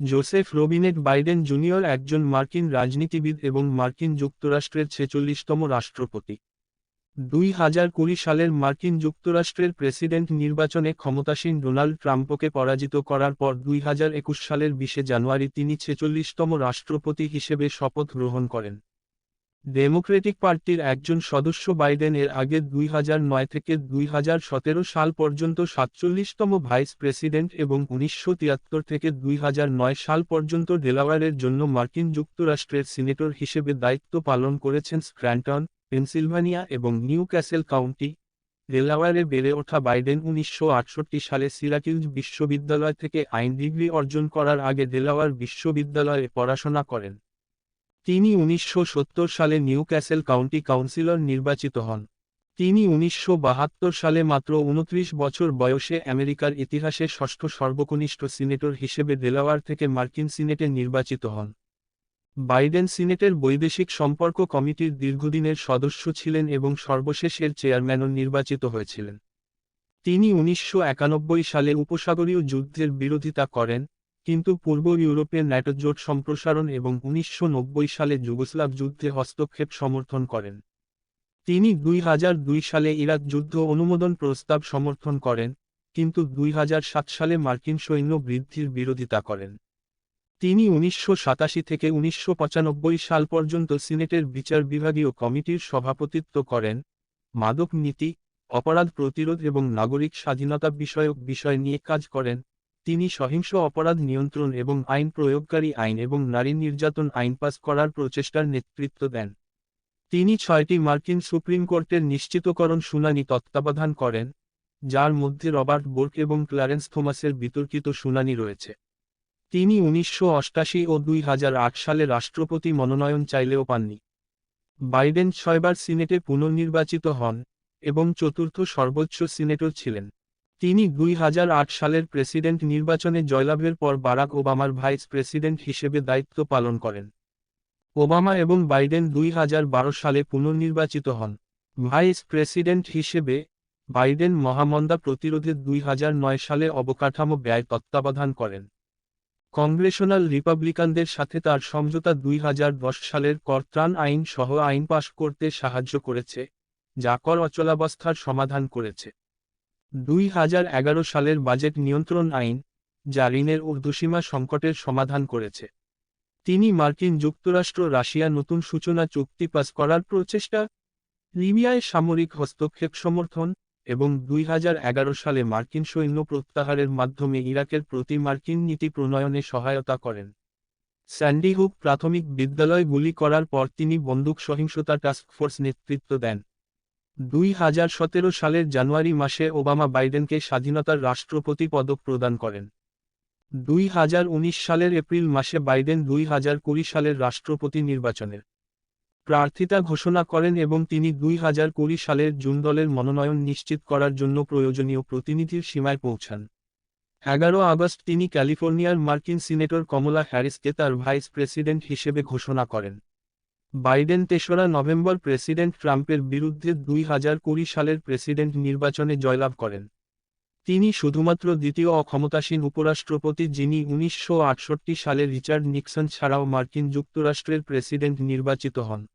Joseph Robinette Biden junior একজন মার্কিন রাজনীতিবিদ এবং মার্কিন যুক্তরাষ্ট্রের ছেচল্লিশতম রাষ্ট্রপতি। দুই হাজার কুড়ি সালের মার্কিন যুক্তরাষ্ট্রের প্রেসিডেন্ট নির্বাচনে ক্ষমতাসীন ডোনাল্ড ট্রাম্পকে পরাজিত করার পর দুই হাজার একুশ সালের বিশে জানুয়ারি তিনি ছেচল্লিশতম রাষ্ট্রপতি হিসেবে শপথ গ্রহণ করেন। ডেমোক্রেটিক পার্টির একজন সদস্য বাইডেন এর আগে দুই নয় থেকে দুই হাজার সতেরো সাল পর্যন্ত সাতচল্লিশতম ভাইস প্রেসিডেন্ট এবং উনিশশো তিয়াত্তর থেকে দুই নয় সাল পর্যন্ত ডেলাওয়ারের জন্য মার্কিন যুক্তরাষ্ট্রের সিনেটর হিসেবে দায়িত্ব পালন করেছেন স্ক্র্যান্টন, পেনসিলভানিয়া এবং নিউ ক্যাসেল কাউন্টি। ডেলাওয়ারে বেড়ে ওঠা বাইডেন উনিশশো আটষট্টি সালে সিরাকিউজ বিশ্ববিদ্যালয় থেকে আইন ডিগ্রি অর্জন করার আগে ডেলাওয়ার বিশ্ববিদ্যালয়ে পড়াশোনা করেন। তিনি উনিশশো সালে নিউ ক্যাসেল কাউন্টি কাউন্সিলর নির্বাচিত হন। তিনি উনিশশো বাহাত্তর সালে মাত্র উনত্রিশ বছর বয়সে আমেরিকার ইতিহাসে ষষ্ঠ সর্বকনিষ্ঠ সিনেটর হিসেবে ডেলাওয়ার থেকে মার্কিন সিনেটে নির্বাচিত হন। বাইডেন সিনেটের বৈদেশিক সম্পর্ক কমিটির দীর্ঘদিনের সদস্য ছিলেন এবং সর্বশেষ এর চেয়ারম্যানও নির্বাচিত হয়েছিলেন। তিনি উনিশশো একানব্বই সালে উপসাগরীয় যুদ্ধের বিরোধিতা করেন কিন্তু পূর্ব ইউরোপের ন্যাটোজোট সম্প্রসারণ এবং উনিশশো নব্বই সালে যুগোস্লাভ যুদ্ধে হস্তক্ষেপ সমর্থন করেন। তিনি দুই হাজার দুই সালে ইরাক যুদ্ধ অনুমোদন প্রস্তাব সমর্থন করেন, কিন্তু দুই হাজার সাত সালে মার্কিন সৈন্য বৃদ্ধির বিরোধিতা করেন। তিনি উনিশশো সাতাশি থেকে উনিশশো পঁচানব্বই সাল পর্যন্ত সিনেটের বিচার বিভাগীয় কমিটির সভাপতিত্ব করেন। মাদক নীতি, অপরাধ প্রতিরোধ এবং নাগরিক স্বাধীনতা বিষয়ক বিষয় নিয়ে কাজ করেন। তিনি সহিংস অপরাধ নিয়ন্ত্রণ এবং আইন প্রয়োগকারী আইন এবং নারী নির্যাতন আইন পাস করার প্রচেষ্টার নেতৃত্ব দেন। তিনি ছয়টি মার্কিন সুপ্রিম কোর্টের নিশ্চিতকরণ শুনানি তত্ত্বাবধান করেন, যার মধ্যে রবার্ট বোর্ক এবং ক্লারেন্স থোমাসের বিতর্কিত শুনানি রয়েছে। তিনি উনিশশো ও দুই হাজার আট সালে রাষ্ট্রপতি মনোনয়ন চাইলেও পাননি। বাইডেন ছয়বার সিনেটে পুনর্নির্বাচিত হন এবং চতুর্থ সর্বোচ্চ সিনেটর ছিলেন। তিনি দুই হাজার আট সালের প্রেসিডেন্ট নির্বাচনে জয়লাভের পর বারাক ওবামার ভাইস প্রেসিডেন্ট হিসেবে দায়িত্ব পালন করেন। ওবামা এবং বাইডেন দুই হাজার বারো সালে পুনর্নির্বাচিত হন। ভাইস প্রেসিডেন্ট হিসেবে বাইডেন মহামন্দা প্রতিরোধে দুই হাজার নয় সালে অবকাঠামো ব্যয় তত্ত্বাবধান করেন। কংগ্রেশনাল রিপাবলিকানদের সাথে তার সমঝোতা দুই হাজার দশ সালের করত্রাণ আইন সহ আইন পাশ করতে সাহায্য করেছে, যা কর অচলাবস্থার সমাধান করেছে। দুই হাজার এগারো সালের বাজেট নিয়ন্ত্রণ আইন, যা ঋণের ঊর্ধ্বসীমা সংকটের সমাধান করেছে। তিনি মার্কিন যুক্তরাষ্ট্র রাশিয়া নতুন সূচনা চুক্তি পাস করার প্রচেষ্টা, লিবিয়ায় সামরিক হস্তক্ষেপ সমর্থন এবং দুই হাজার এগারো সালে মার্কিন সৈন্য প্রত্যাহারের মাধ্যমে ইরাকের প্রতি মার্কিন নীতি প্রণয়নে সহায়তা করেন। স্যান্ডি হুক প্রাথমিক বিদ্যালয় গুলি করার পর তিনি বন্দুক সহিংসতা টাস্কফোর্স নেতৃত্ব দেন। দুই হাজার সতেরো সালের জানুয়ারি মাসে ওবামা বাইডেনকে স্বাধীনতার রাষ্ট্রপতি পদক প্রদান করেন। দুই হাজার উনিশ সালের এপ্রিল মাসে বাইডেন দুই হাজার কুড়ি সালের রাষ্ট্রপতি নির্বাচনের প্রার্থিতা ঘোষণা করেন এবং তিনি দুই হাজার কুড়ি সালের জুন দলের মনোনয়ন নিশ্চিত করার জন্য প্রয়োজনীয় প্রতিনিধির সীমায় পৌঁছান। এগারো আগস্ট তিনি ক্যালিফোর্নিয়ার মার্কিন সিনেটর কমলা হ্যারিসকে তার ভাইস প্রেসিডেন্ট হিসেবে ঘোষণা করেন। বাইডেন তেসরা নভেম্বর প্রেসিডেন্ট ট্রাম্পের বিরুদ্ধে দুই হাজার কুড়ি সালের প্রেসিডেন্ট নির্বাচনে জয়লাভ করেন। তিনি শুধুমাত্র দ্বিতীয় অক্ষমতাসীন উপরাষ্ট্রপতি যিনি উনিশশো আটষট্টি সালে রিচার্ড নিক্সন ছাড়াও মার্কিন যুক্তরাষ্ট্রের প্রেসিডেন্ট নির্বাচিত হন।